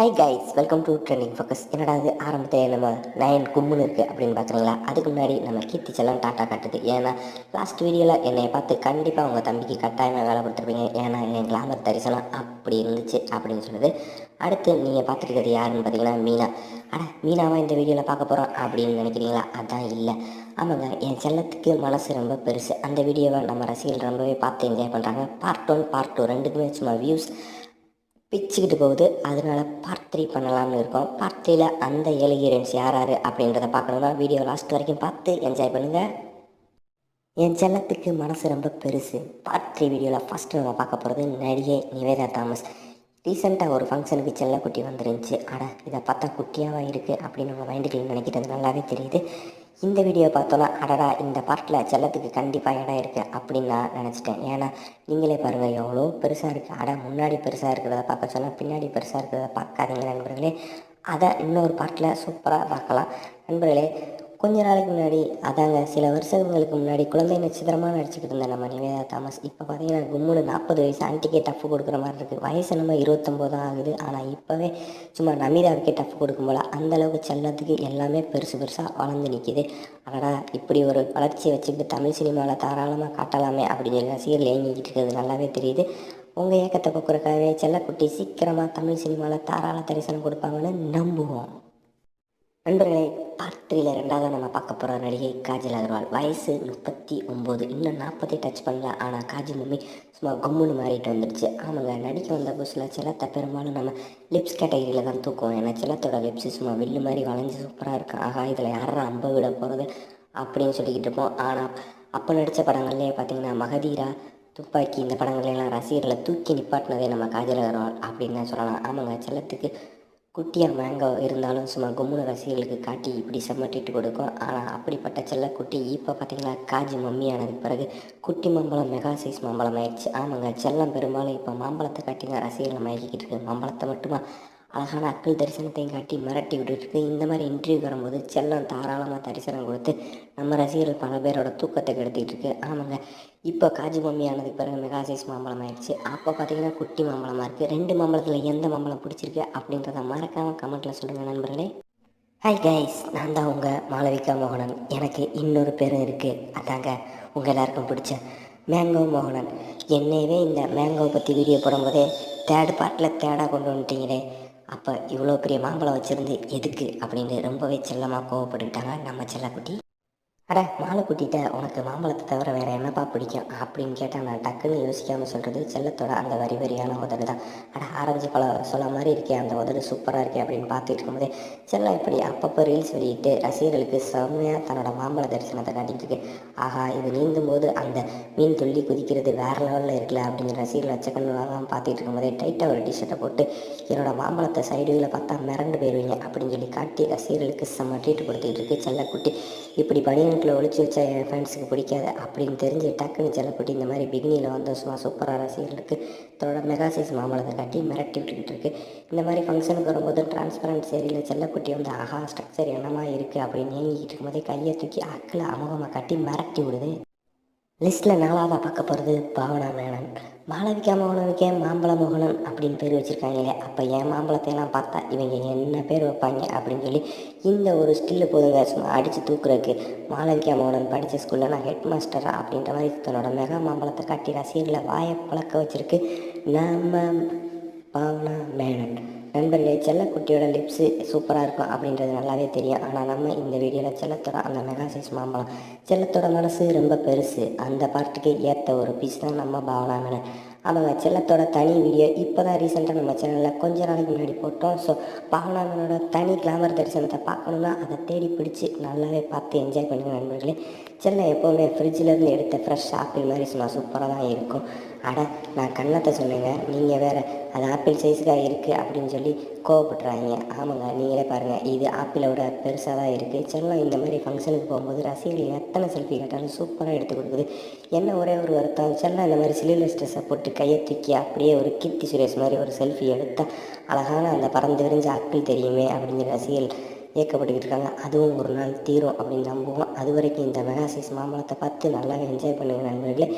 Hi guys welcome to trending focus என்னடா அது ஆரம்பத்தில் நம்ம நயன் கும்முன்னு இருக்குது அப்படின்னு பார்க்குறீங்களா அதுக்கு முன்னாடி நம்ம கீர்த்தி செல்லம் டாட்டா காட்டுது. ஏன்னா லாஸ்ட் வீடியோவில் என்னை பார்த்து கண்டிப்பாக உங்கள் தம்பிக்கு கட்டாயமாக வேலை கொடுத்துருப்பீங்க. ஏன்னா என் கிளாமர் தரிசனம் அப்படி இருந்துச்சு அப்படின்னு சொல்லுது. அடுத்து நீங்கள் பார்த்துருக்கிறது யாருன்னு பார்த்தீங்கன்னா மீனா. அட மீனாவா இந்த வீடியோவில் பார்க்க போகிறோம் அப்படின்னு நினைக்கிறீங்களா? அதான் இல்லை. ஆமாங்க என் செல்லத்துக்கு மனசு ரொம்ப பெருசு. அந்த வீடியோவை நம்ம ரசிகர்கள் ரொம்பவே பார்த்து என்ஜாய் பண்ணுறாங்க பார்ட் ஒன் பார்ட் டூ ரெண்டுக்குமே சும்மா வியூஸ் பிச்சுக்கிட்டு போகுது. அதனால் பார்ட் த்ரீ பண்ணலாம்னு இருக்கோம். பார்ட் த்ரீல அந்த ஏழு ஹீரோயின்ஸ் யார் யார் அப்படின்றத பார்க்கணுன்னா வீடியோ லாஸ்ட் வரைக்கும் பார்த்து என்ஜாய் பண்ணுங்கள் என் செல்லத்துக்கு மனசு ரொம்ப பெருசு. பார்ட் த்ரீ வீடியோவில் ஃபஸ்ட்டு நம்ம பார்க்க போகிறது நடிகை நிவேதா தாமஸ். ரீசெண்டாக ஒரு ஃபங்க்ஷனுக்கு செல்லக்குட்டி வந்துருந்துச்சு. ஆனால் இதை பார்த்தா குட்டியாக இருக்குது அப்படின்னு நம்ம மைண்டுக்கு நினைக்கிறது நல்லாவே தெரியுது. இந்த வீடியோ பார்த்தோன்னா அடடா இந்த பார்ட்டில் செல்லத்துக்கு கண்டிப்பாக இடம் இருக்குது அப்படின்னு நான் நினச்சிட்டேன். ஏன்னா நீங்களே பாருங்கள் எவ்வளோ பெருசாக இருக்குது அட முன்னாடி பெருசாக இருக்கிறத பார்க்க சொன்னால் பின்னாடி பெருசாக இருக்கிறத பார்க்காதீங்க நண்பர்களே. அதை இன்னொரு பார்ட்டில் சூப்பராக பார்க்கலாம். நண்பர்களே கொஞ்ச நாளைக்கு முன்னாடி அதாங்க சில வருஷங்களுக்கு முன்னாடி குழந்தை நட்சத்திரமாக நடிச்சுக்கிட்டு இருந்தேன் நம்ம நிவேதா தாமஸ். இப்போ பார்த்தீங்கன்னா கும்முன்னு நாற்பது வயசு ஆண்டிக்கே டஃப் கொடுக்குற மாதிரி இருக்குது வயசு நம்ம இருபத்தொம்போது தான் ஆகுது. ஆனால் இப்போவே சும்மா நமீதாவுக்கே டஃப் கொடுக்கும் போல் அந்தளவுக்கு செல்லத்துக்கு எல்லாமே பெருசு பெருசாக வளர்ந்து நிற்கிது அடடா இப்படி ஒரு வளர்ச்சியை வச்சுக்கிட்டு தமிழ் சினிமாவில் தாராளமாக காட்டலாமே அப்படின்னு சொல்லி ரசிகர்கள் ஏங்கிக்கிட்டு இருக்கிறது நல்லாவே தெரியுது. உங்கள் ஏக்கத்தை போக்குறக்காகவே செல்லக்குட்டி சீக்கிரமாக தமிழ் சினிமாவில் தாராள தரிசனம் கொடுப்பாங்கன்னு நம்புவோம். நண்பர்களே பார்ட் த்ரீல ரெண்டாவது நம்ம பார்க்க போகிற நடிகை காஜல் அகர்வால். வயசு முப்பத்தி ஒம்பது. இன்னும் நாற்பதே டச் பண்ணல. ஆனால் காஜி மம்மி சும்மா கும்முன்னு மாறிட்டு வந்துடுச்சு. ஆமாங்க நடிக்க வந்த புதுசில் சிலத்தை பெரும்பாலும் நம்ம லிப்ஸ் கேட்டகரியில் தான் தூக்குவோம். ஏன்னா சிலத்தோட லிப்ஸ் சும்மா வில்லு மாதிரி வளைஞ்சு சூப்பராக இருக்கும். ஆகா இதில் யாரா அம்ப விட போகிறது அப்படின்னு சொல்லிக்கிட்டு இருப்போம். ஆனால் அப்போ நடித்த படங்கள்லேயே பார்த்தீங்கன்னா மகதீரா துப்பாக்கி இந்த படங்கள்லாம் ரசிகர்களை தூக்கி நிப்பாட்டினதே நம்ம காஜல் அகர்வால் அப்படின்னு தான் சொல்லலாம். ஆமாங்க செல்லத்துக்கு குட்டியாக மேங்கோ இருந்தாலும் சும்மா கும்முன ரசிகர்களுக்கு காட்டி இப்படி செம்மட்டிட்டு கொடுக்கும். ஆனால் அப்படிப்பட்ட செல்ல குட்டி இப்போ பார்த்தீங்களா காஜி மம்மி ஆனதுக்கு பிறகு குட்டி மாம்பழம் மெகா சைஸ் மாம்பழம் ஆயிடுச்சு. ஆமாங்க செல்லம் பெரும்பாலும் இப்போ மாம்பழத்தை காட்டிங்க ரசிகர்களை மயக்கிக்கிட்டு இருக்கு மாம்பழத்தை மட்டுமா? அழகான அக்கள் தரிசனத்தையும் காட்டி மிரட்டி விட்டுருக்கு இந்த மாதிரி இன்டர்வியூ வரும்போது செல்லம் தாராளமாக தரிசனம் கொடுத்து நம்ம ரசிகர்கள் பல பேரோட தூக்கத்தை கெடுத்துக்கிட்டு இருக்கு. ஆமாங்க இப்போ காஜி மம்மி ஆனதுக்கு பிறகு மெகா சைஸ் மாம்பழம் ஆயிடுச்சு. அப்போ பார்த்தீங்கன்னா குட்டி மாம்பழமாக இருக்குது ரெண்டு மாம்பழத்தில் எந்த மாம்பழம் பிடிச்சிருக்கு அப்படின்றத மறக்காமல் கமெண்ட்டில் சொல்லுங்கள் நண்பர்களே. ஹாய் கைஸ் நான் தான் உங்கள் மாளவிகா மோகனன். எனக்கு இன்னொரு பேரும் இருக்குது அதாங்க உங்கள் எல்லாருக்கும் பிடிச்ச மேங்கோ மோகனன். என்னையவே இந்த மேங்கோவை பற்றி வீடியோ போடும்போதே தேர்ட் பார்ட்டில் தேடாக கொண்டு வந்துட்டீங்களே. அப்போ இவ்வளோ பெரிய மாம்பழம் வச்சுருந்து எதுக்கு அப்படின்னு ரொம்பவே செல்லமாக கோவப்பட்டுக்கிட்டாங்க நம்ம செல்லக்குட்டி. அட மாலை கூட்டிகிட்ட உனக்கு மாம்பழத்தை தவிர வேறு என்னப்பா பிடிக்கும்? அப்படின்னு கேட்டால் நான் டக்குன்னு யோசிக்காமல் சொல்கிறது செல்லத்தோட அந்த வரி வரியான உதடு தான். அட ஆரஞ்சு பழம் சொல்ல மாதிரி இருக்கே அந்த உதடு சூப்பராக இருக்கே அப்படின்னு பார்த்துட்டு இருக்கும்போதே செல்லம் இப்படி அப்பப்போ ரீல்ஸ் வெளியிட்டு ரசிகர்களுக்கு செம்மையாக தன்னோட மாம்பழ தரிசனத்தை காட்டிட்டு இருக்கு. ஆஹா இது நீந்தும் போது அந்த மீன் துள்ளி குதிக்கிறது வேறு லெவலில் இருக்குல்ல அப்படின்னு ரசிகர்கள் வச்சக்கண்ணெல்லாம் பார்த்துட்டு இருக்கும்போதே டைட்டாக ஒரு டிஷர்ட்டை போட்டு என்னோட மாம்பழத்தை சைடுகளை பார்த்தா மிரண்டு போயிடுவீங்க அப்படின்னு சொல்லி காட்டி ரசிகர்களுக்கு செம்ம ட்ரீட் கொடுத்துட்டு இருக்கு செல்லக்குட்டி. இப்படி பனியனுக்குள்ள ஒழிச்சு வச்சா என் ஃப்ரெண்ட்ஸுக்கு பிடிக்காது அப்படின்னு தெரிஞ்சு டக்குன்னு செல்லக்குட்டி இந்த மாதிரி பிகினியில் வந்து சும்மா சூப்பராக ரசிகர்களுக்கு தன்னோட மெகாசைஸ் மாம்பழத்தை காட்டி மிரட்டி விட்டுக்கிட்டு இருக்கு. இந்த மாதிரி ஃபங்க்ஷனுக்கு வரும்போது டிரான்ஸ்பரண்ட் சேரியில் செல்லக்குட்டி வந்து ஆஹா ஸ்ட்ரக்சர் என்னமா இருக்குது அப்படின்னு ஏங்கிக்கிட்டு இருக்கும்போதே கையை தூக்கி அக்கில் அமுகமாக கட்டி மிரட்டி விடுது. லிஸ்ட்டில் நாலாவதாக பார்க்க போகிறது பாவனா மேனன் மாளவிகா மோகனனுக்கே மாம்பழ மோகனன் அப்படின்னு பேர் வச்சுருக்காங்களே அப்போ என் மாம்பழத்தை எல்லாம் பார்த்தா இவங்க என்ன பேர் வைப்பாங்க அப்படின்னு சொல்லி இந்த ஒரு ஸ்டில்லு போதுங்க சும்மா அடித்து தூக்குறதுக்கு மாளவிகா மோகனன் படித்த ஸ்கூலில் நான் ஹெட் மாஸ்டரா அப்படின்ற மாதிரி தன்னோட மெகா மாம்பழத்தை காட்டி ரசிகர்களை வாயை பழக்க வச்சுருக்கு. நம்ம பாவனா மேனன் நண்பர்களே செல்லக்குட்டியோட லிப்ஸு சூப்பராக இருக்கும் அப்படின்றது நல்லாவே தெரியும். ஆனால் நம்ம இந்த வீடியோவில் செல்லத்தோட அந்த மெகா சைஸ் மாம்பழம் செல்லத்தோட மனசு ரொம்ப பெருசு. அந்த பார்ட்டுக்கு ஏற்ற ஒரு பீஸ் தான் நம்ம பாவனாமனு அவங்க செல்லத்தோட தனி வீடியோ இப்போ தான் ரீசெண்டாக நம்ம சேனலில் கொஞ்ச நாளைக்கு முன்னாடி போட்டோம். ஸோ பாவனாமனோட தனி கிளாமர் தரிசனத்தை பார்க்கணுன்னா அதை தேடி பிடிச்சி நல்லாவே பார்த்து என்ஜாய் பண்ணுங்கள் நண்பர்களே. செல்லம் எப்போவுமே ஃப்ரிட்ஜிலேருந்து எடுத்த ஃப்ரெஷ் ஆப்பிள் மாதிரி சும்மா சூப்பராக தான் இருக்கும். அட நான் கண்ணத்தை சொன்னேங்க. நீங்கள் வேறு அது ஆப்பிள் சைஸுக்காக இருக்குது அப்படின்னு சொல்லி கோவப்படுறாங்க ஆமாங்க நீங்களே பாருங்கள் இது ஆப்பிளோட பெருசாக தான் இருக்குது செல்லம் இந்த மாதிரி ஃபங்க்ஷனுக்கு போகும்போது ரசிகர்கள் எத்தனை செல்ஃபி கேட்டாலும் சூப்பராக எடுத்து கொடுக்குது. என்ன ஒரே ஒரு வருத்தம்? செல்லம் இந்த மாதிரி சிலிண்டர் ஸ்ட்ரெஸ்ஸை போட்டு கையை தூக்கி அப்படியே ஒரு கீர்த்தி சுரேஷ் மாதிரி ஒரு செல்ஃபி எடுத்தால் அழகான அந்த பறந்து விரிஞ்ச ஆப்பிள் தெரியுமே அப்படிங்கிற ரசிகர்கள் ஏக்கப்பட்டுக்கிட்டு இருக்காங்க. அதுவும் ஒரு நாள் தீரும் அப்படின்னு நம்புவோம். அது வரைக்கும் இந்த மெகா சைஸ் மாம்பழத்தை பார்த்து நல்லா என்ஜாய் பண்ணுங்க நண்பர்களே.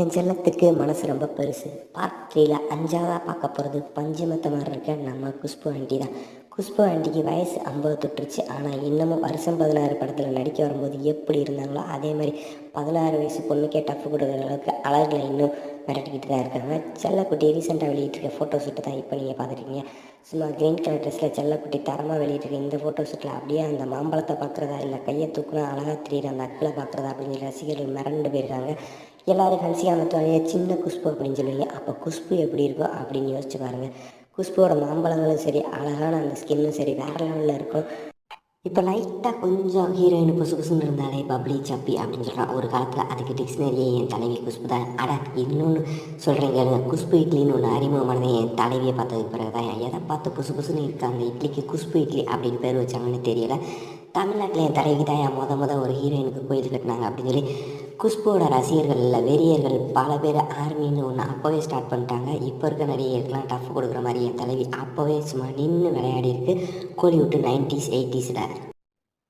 என் செல்லத்துக்கு மனசு ரொம்ப பெருசு. பார்ட் த்ரீல அஞ்சாவதாக பார்க்க போகிறது பஞ்சமத்த மாதிரி இருக்க நம்ம குஷ்பு ஆண்டி தான். குஷ்பு ஆண்டிக்கு வயசு ஐம்பது தொட்டுருச்சு. ஆனால் இன்னமும் வருஷம் பதினாறு படத்தில் நடிக்க வரும்போது எப்படி இருந்தாங்களோ அதே மாதிரி பதினாறு வயசு பொண்ணுக்கே டஃப் கொடுக்குற அளவுக்கு அழகில் இன்னும் மிரட்டிக்கிட்டு தான் இருக்காங்க. செல்லக்குட்டி ரீசெண்டாக வெளியிட்டிருக்க ஃபோட்டோ ஷூட்டு தான் இப்போ நீங்கள் பார்த்துருக்கீங்க. சும்மா க்ரீன் கலர் ட்ரெஸ்ஸில் செல்லக்குட்டி தரமாக வெளியிட்டிருக்க இந்த ஃபோட்டோ ஷூட்டில் அப்படியே அந்த மாம்பழத்தை பார்க்குறதா இல்லை கையை தூக்குனா அழகாக தெரியுற அந்த அக்களை பார்க்குறதா அப்படின்னு சொல்லி ரசிகர்கள் மிரண்டு போயிருக்காங்க. எல்லாரும் அந்த தோழைய சின்ன குஷ்பு அப்படின்னு சொல்லுவீங்க. அப்போ குஷ்பு எப்படி இருக்கோ அப்படின்னு யோசிச்சு பாருங்கள் குஷ்புவோட மாம்பழங்களும் சரி அழகான அந்த ஸ்கின்னும் சரி வேறு லெவலில் இருக்கும். இப்போ லைட்டாக கொஞ்சம் ஹீரோயின் புசு புசுன்னு இருந்தாலே பப்ளி சப்பி அப்படின்னு சொல்கிறான் ஒரு காலத்தில் அதுக்கு டிக்ஷனரியே என் தலைவி குஷ்பு தான். அட இன்னொன்று சொல்கிறேன் கேளுங்க. குஷ்பு இட்லின்னு ஒன்று அறிமுகமானது என் தலைவியை பார்த்ததுக்கு பிறகு தான் எதை பார்த்து புசு புசுன்னு இருக்கு அந்த இட்லிக்கு? குஷ்பு இட்லி அப்படின்னு பேர் வச்சாங்கன்னு தெரியல. தமிழ்நாட்டில் என் தலைவி தான் என் மொதல் மொதல் ஒரு ஹீரோயினுக்கு கோயில் கட்டினாங்க அப்படின்னு சொல்லி குஷ்புவோட ரசிகர்கள் வெறியர்கள் பல பேர் ஆர்மின்னு ஒன்று அப்போவே ஸ்டார்ட் பண்ணிட்டாங்க. இப்போ இருக்க நடிகர்களுக்கெல்லாம் டஃப் கொடுக்குற மாதிரி என் தலைவி அப்போவே சும்மா நின்று விளையாடி இருக்கு. கோலிவுட்டு நைன்டிஸ் எயிட்டிஸில்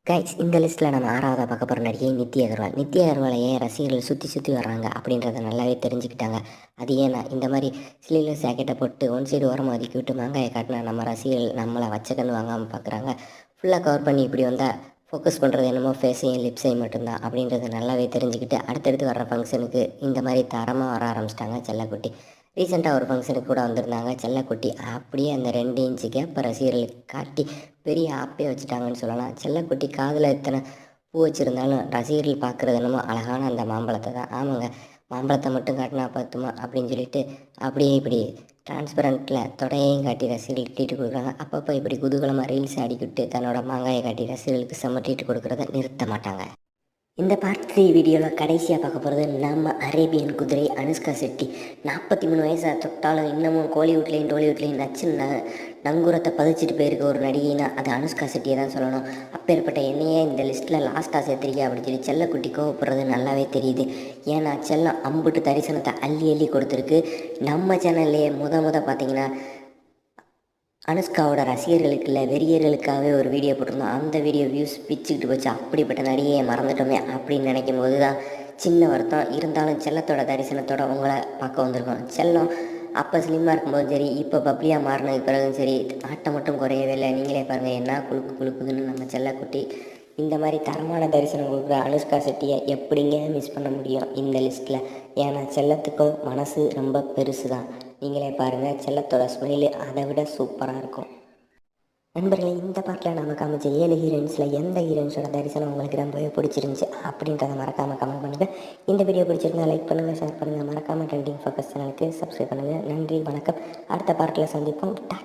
கைஸ் இந்த லிஸ்ட்டில் நம்ம ஆறாவதாக பார்க்க போகிற நடிகை நித்ய அகர்வால். நித்ய அகர்வாலை ஏன் ரசிகர்கள் சுற்றி சுற்றி வர்றாங்க அப்படின்றத நல்லாவே தெரிஞ்சுக்கிட்டாங்க. அது ஏன்னா இந்த மாதிரி ஸ்லீவ்லெஸ் ஜாக்கெட்டை போட்டு ஒன் சைடு ஓரமாக ஒதுக்கி விட்டு மாங்காயை காட்டினா நம்ம ரசிகர்கள் நம்மளை வச்சக்கன்னு வாங்காமல் பார்க்குறாங்க ஃபுல்லாக கவர் பண்ணி இப்படி வந்தால் ஃபோக்கஸ் பண்ணுறது என்னமோ ஃபேஸையும் லிப்ஸையும் மட்டும்தான் அப்படின்றத நல்லாவே தெரிஞ்சுக்கிட்டு அடுத்தடுத்து வர்ற ஃபங்க்ஷனுக்கு இந்த மாதிரி தரமாக வர ஆரம்பிச்சிட்டாங்க செல்லக்குட்டி. ரீசெண்டாக ஒரு ஃபங்க்ஷனுக்கு கூட வந்திருந்தாங்க செல்லக்குட்டி. அப்படியே அந்த ரெண்டு இன்ச்சு கேப்பை ரசிகர்களுக்கு காட்டி பெரிய ஆப்பே வச்சுட்டாங்கன்னு சொல்லலாம். செல்லக்குட்டி காதில் எத்தனை பூ வச்சுருந்தாலும் ரசிகர்கள் பார்க்குறது என்னமோ அழகான அந்த மாம்பழத்தை தான். ஆமாங்க மாம்பழத்தை மட்டும் காட்டினா பார்த்துமா அப்படின்னு சொல்லிட்டு அப்படியே இப்படி டிரான்ஸ்பரண்ட்டில் தொடையையும் காட்டி ரசிகர்களுக்கு டீட்டு கொடுக்குறாங்க. அப்பப்போ இப்படி குதூகலமாக ரீல்ஸ் ஆடிக்கிட்டு தன்னோட மாங்காயை காட்டி ரசிகர்களுக்கு சமட்டிட்டு கொடுக்குறத நிறுத்த மாட்டாங்க. இந்த பார்ட் த்ரீ வீடியோவில் கடைசியாக பார்க்க போகிறது நம்ம அரேபியன் குதிரை அனுஷ்கா செட்டி. நாற்பத்தி மூணு வயசு தொட்டாலும் இன்னமும் கோலிவுட்லேயும் டோலிவுட்லேயும் நச்சு ந நங்கூரத்தை பதிச்சிட்டு போயிருக்க ஒரு நடிகைனா அது அனுஷ்கா செட்டியை தான் சொல்லணும். அப்பேற்பட்ட என்னையே இந்த லிஸ்ட்டில் லாஸ்ட்டாக சேர்த்துருக்கீங்க அப்படின்னு சொல்லி செல்லக்குட்டி கோவப்படுறது நல்லாவே தெரியுது. ஏன்னா செல்லம் அம்புட்டு தரிசனத்தை அள்ளி அள்ளி கொடுத்துருக்கு. நம்ம சேனல்லையே முத முத பார்த்தீங்கன்னா அனுஷ்காவோட ரசிகர்களுக்கு இல்லை வெறியர்களுக்காகவே ஒரு வீடியோ போட்டிருந்தோம். அந்த வீடியோ வியூஸ் பிச்சுக்கிட்டு போச்சு. அப்படிப்பட்ட நடிகையை மறந்துட்டோமே அப்படின்னு நினைக்கும் போது தான் சின்ன வருத்தம். இருந்தாலும் செல்லத்தோட தரிசனத்தோட உங்களை பார்க்க வந்திருக்கோம். செல்லம் அப்போ ஸ்லிம்மாக இருக்கும்போதும் சரி இப்போ பப்ளியாக மாறினதுக்கு பிறகும் சரி ஆட்டம் மட்டும் குறையவே இல்லை. நீங்களே பாருங்கள் என்ன குழுக்கு குழுக்குதுன்னு நம்ம செல்லக்குட்டி. இந்த மாதிரி தரமான தரிசனம் கொடுக்குற அனுஷ்கா செட்டியை எப்படிங்க மிஸ் பண்ண முடியும் இந்த லிஸ்ட்டில் ஏன்னா செல்லத்துக்கும் மனசு ரொம்ப பெருசு தான் நீங்களே பாருங்கள் செல்லத்தோட ஸ்மைலு அதை விட சூப்பராக இருக்கும். நண்பர்களே இந்த பாட்டில் நம்ம காமிச்ச ஏழு ஹீரோயின்ஸில் எந்த ஹீரோயின்ஸோட தரிசனம் உங்களுக்கு ரொம்பவே பிடிச்சிருந்துச்சு அப்படின்றத மறக்காமல் கமெண்ட் பண்ணுங்கள் இந்த வீடியோ பிடிச்சிருந்தா லைக் பண்ணுங்கள் ஷேர் பண்ணுங்கள் மறக்காமல் ட்ரெண்டிங் ஃபோக்கஸ் சேனலுக்கு சப்ஸ்கிரைப் பண்ணுங்கள் நன்றி வணக்கம். அடுத்த பாட்டில் சந்திப்போம். டாட்டா.